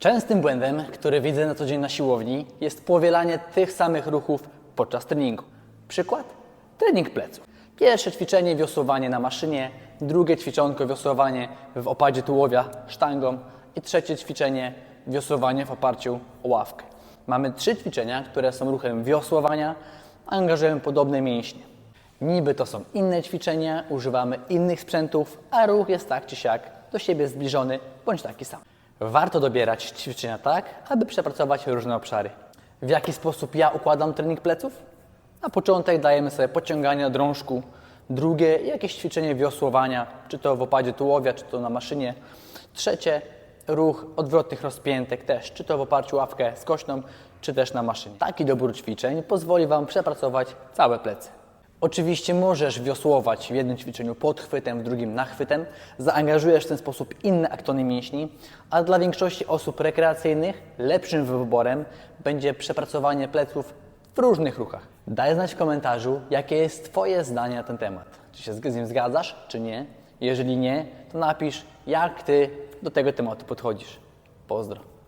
Częstym błędem, który widzę na co dzień na siłowni, jest powielanie tych samych ruchów podczas treningu. Przykład? Trening pleców. Pierwsze ćwiczenie wiosłowanie na maszynie, drugie ćwiczonko wiosłowanie w opadzie tułowia sztangą i trzecie ćwiczenie wiosłowanie w oparciu o ławkę. Mamy trzy ćwiczenia, które są ruchem wiosłowania, a angażują podobne mięśnie. Niby to są inne ćwiczenia, używamy innych sprzętów, a ruch jest tak czy siak do siebie zbliżony bądź taki sam. Warto dobierać ćwiczenia tak, aby przepracować różne obszary. W jaki sposób ja układam trening pleców? Na początek dajemy sobie podciąganie drążku, drugie jakieś ćwiczenie wiosłowania, czy to w opadzie tułowia, czy to na maszynie. Trzecie ruch odwrotnych rozpiętek też, czy to w oparciu ławkę skośną, czy też na maszynie. Taki dobór ćwiczeń pozwoli Wam przepracować całe plecy. Oczywiście możesz wiosłować w jednym ćwiczeniu podchwytem, w drugim nachwytem. Zaangażujesz w ten sposób inne aktony mięśni, a dla większości osób rekreacyjnych lepszym wyborem będzie przepracowanie pleców w różnych ruchach. Daj znać w komentarzu, jakie jest Twoje zdanie na ten temat. Czy się z nim zgadzasz, czy nie? Jeżeli nie, to napisz, jak Ty do tego tematu podchodzisz. Pozdro.